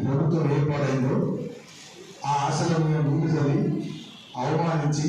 ప్రభుత్వం ఏర్పాటైందో ఆ ఆశల మేము ముందు చదివి అవమానించి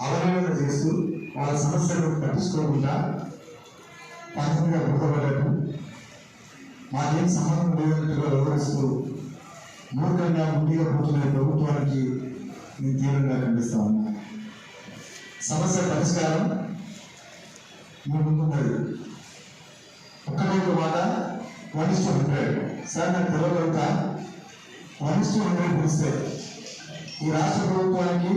అవహేళన చేస్తూ వాళ్ళ సమస్యలను పట్టించుకోకుండా పంతంగా బుద్ధపడ్డట్టు మాకేం సంబంధం లేదన్నట్టుగా వివరిస్తూ మూర్ఖంగా ముందుగా పోతున్న ప్రభుత్వానికి నేను తీవ్రంగా ఖండిస్తా ఉన్నా. సమస్య పరిష్కారం మీ ముందున్నది. ఒక్కటే ఒక మాట one is to hundred sir నా పిల్లలంత వన్ ఇస్ టు హండ్రెడ్ పిలిస్తే ఈ రాష్ట్ర ప్రభుత్వానికి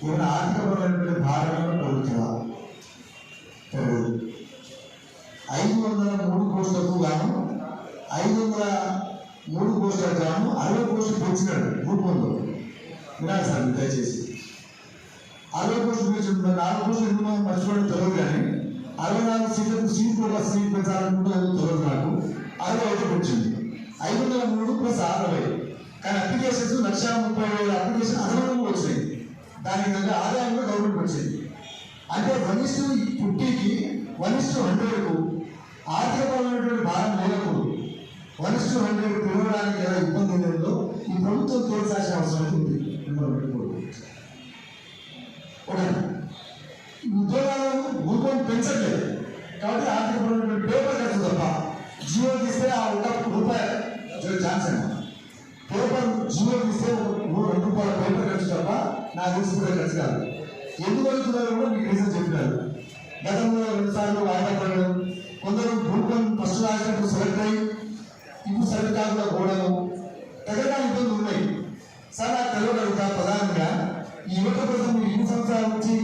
ఏమైనా ఆర్థికపరమైనటువంటి భారమైన కలుగుతుందా ఐదు వందల మూడు కోట్లకు గాను ఐదు వందల మూడు కోట్లకు గాను అరవై కోట్లు పెంచినాడు భూపంలో వినాలి సార్ దయచేసి. అరవై కోట్లు పెంచిన నాలుగు కోట్లు ఎందుకు మనం మర్చిపోవడం అరవై నాలుగు సీట్లకు సీట్లు కూడా సీట్ పెంచాలనుకుంటే తొలగదు నాకు. అరవై ఐదు వచ్చింది. ఐదు వందల మూడు ప్లస్ అరవై. కానీ అప్లికేషన్స్ లక్ష ముప్పై వేల అప్లికేషన్ అదనంగా వచ్చినాయి. దానికి తగ్గ ఆదాయం కూడా గవర్నమెంట్ వచ్చింది. అంటే వన్ ఇస్ టు ఫిఫ్టీకి వన్ ఇస్ టు హండ్రెడ్కు ఆర్థికపరమైనటువంటి భారం లేనప్పుడు వన్ ఇస్ టు హండ్రెడ్ పెరగడానికి ఎలా ఇబ్బంది లేదో ఈ ప్రభుత్వం తోచాల్సిన అవసరం ఉంది. నా నాకు కూడా కలిసి కాదు. ఎందుకు వెళ్తున్నారో కూడా మీకు రీజన్ చెప్పినారు. గతంలో రెండుసార్లు వాయిదా పడడం కొందరు గ్రూప్ ఫస్ట్ రాసినప్పుడు సెలెక్ట్ అయ్యి ఇప్పుడు సెలెక్ట్ కాకుండా పోవడం తగ్గడా ఇబ్బందులు ఉన్నాయి. సార్ నాకు తెలియగలుగుతా ప్రధానంగా ఈ యువత కోసం మీరు ఎన్ని సంవత్సరాల నుంచి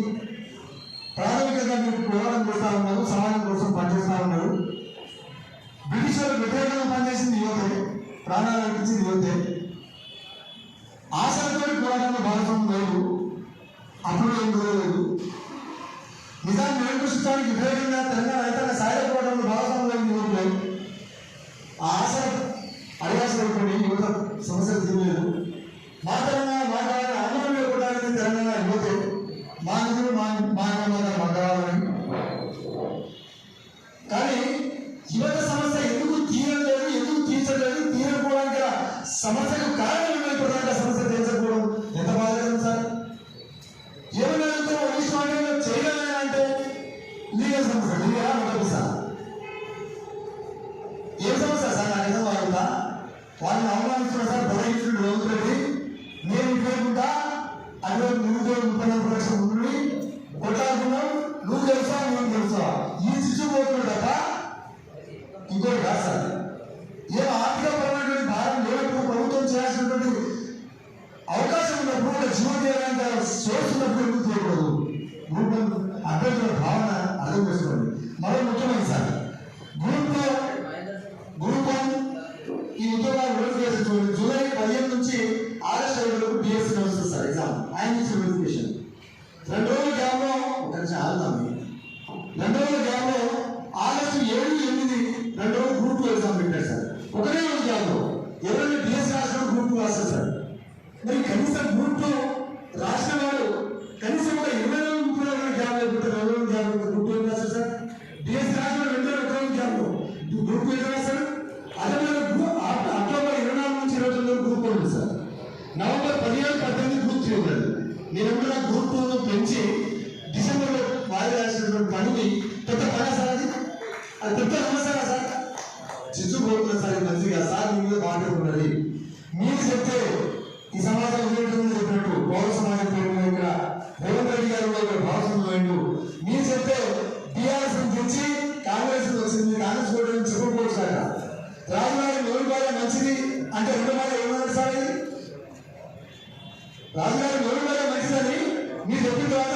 ప్రాథమికంగా మీరు పోరాటం చేస్తా ఉన్నారు సమాజం కోసం పనిచేస్తా ఉన్నారు. బ్రిటిష్ వాళ్ళు వ్యతిరేకంగా పనిచేసింది యువతే. ప్రాణాలు అనిపించింది యువతే. ఆశలతో పోరాటంలో లేదు. అప్పుడు ఏం కుదరలేదు నిజాన్ని నిరంకుశించడానికి వ్యతిరేకంగా తెలంగాణ రైతాంగ సాయుధ పోరాటంలో భాగస్వామ్యం లేని ఆ ఆశ అడిగాల్సినటువంటి యువత సమస్యలు తీరలేదు. మా తెలంగాణ మా తెలంగాణ ఆందోళన ఇవ్వడానికి తెలంగాణ యువతే మా నిధులు మా మా తెలంగాణ మా కావాలని. కానీ యువత సమస్య ఎందుకు తీరలేదు ఎందుకు తీర్చలేదు తీరకపోవడానికి సమస్యకు కారణం ప్రధాన సమస్య తీర్చకపోవడం వాళ్ళని అవమానిస్తున్న సార్ బలహీనుడు రేవంత్ రెడ్డి నేను ఇటువైపుంటా అటువైపు నువ్వు ముప్పై నాలుగు లక్షల ఉండి కొట్లాడుతున్నావు నువ్వు తెలుసా నువ్వు తెలుసా? ఈ శిశువు పోతున్నాడు తప్ప ఇంకోటి కాదు సార్. అది పెద్ద సమస్య సార్? సార్ మంచిగా సార్ మీ మీద బాగుంటున్నది మీరు చెప్తే ఈ సమాజం చెప్పినట్టు పౌర సమాజం పేరు ఇక్కడ రేవంత్ రెడ్డి గారు ఇక్కడ మీరు చెప్తే టీఆర్ఎస్ తెచ్చి కాంగ్రెస్ వచ్చింది కాంగ్రెస్ కూడా చెప్పకపోవచ్చు సార్. రాజుగారి నోరు బాగా మంచిది అంటే రెండు మాట ఏమన్నారు సార్ ఇది? రాజుగారి నోరు బాగా మంచిదని మీరు చెప్పిన తర్వాత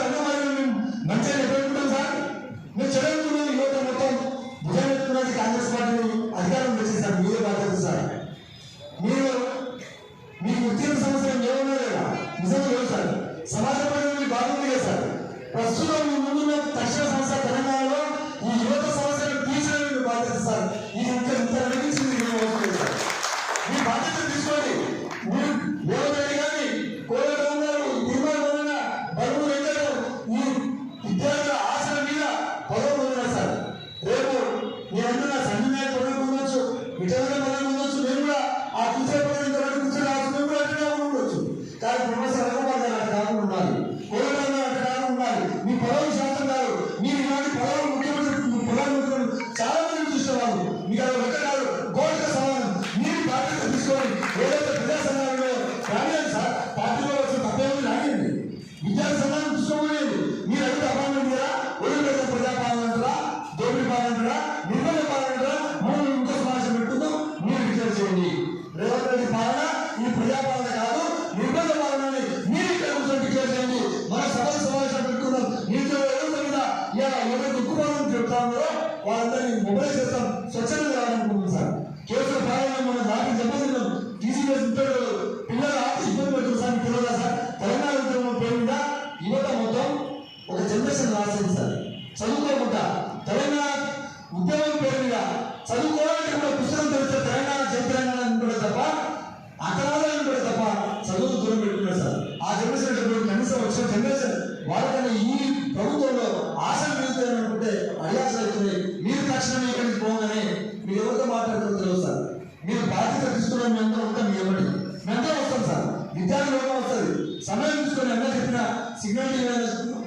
జనరేషన్ వాళ్ళకన్నా ఈ ప్రభుత్వంలో ఆశలు మిగుతారని అనుకుంటే అడియాల్సి అవుతుంది మీరు తక్షణం ఇక్కడి నుంచి పోగానే మీరు ఎవరితో మాట్లాడుతారో తెలుసు సార్. మీరు బాధ్యత తీసుకున్న మీ అందరూ ఉంటాం మీ ఎవరి మేమంతా వస్తాం సార్. విద్యార్థులు వస్తుంది సమయం తీసుకొని అన్న చెప్పిన సిగ్నల్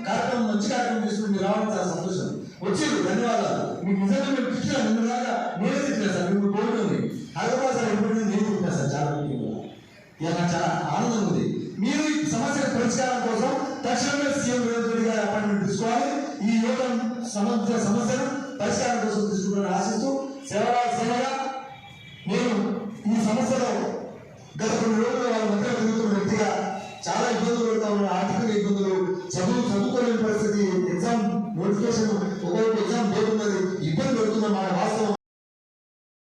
కార్యక్రమం మంచి కార్యక్రమం తీసుకుని మీరు రావడం సార్ సంతోషం. వచ్చారు ధన్యవాదాలు. మీకు నిజంగా మేము పిచ్చినా ముందు దాకా నేనే తిట్టినా సార్ మీరు కోరుతుంది హైదరాబాద్ సార్ ఎప్పుడు నేను తింటున్నా సార్ చాలా ఇలా నాకు చాలా ఆనందం ఉంది. పరిష్కారం కోసం తక్షణమే సీఎం రేవంత్ రెడ్డి గారి అపాయింట్మెంట్ తీసుకోవాలి. ఈ యువత సమస్య సమస్యను పరిష్కారం కోసం తీసుకుంటారని ఆశిస్తూ సేవలా సేవగా నేను ఈ సమస్యలో గత కొన్ని రోజులు వాళ్ళ మధ్య తిరుగుతున్న వ్యక్తిగా చాలా ఇబ్బందులు పెడతా ఉన్నారు ఆర్థిక ఇబ్బందులు చదువు చదువుకోలేని పరిస్థితి ఎగ్జామ్ నోటిఫికేషన్ ఒక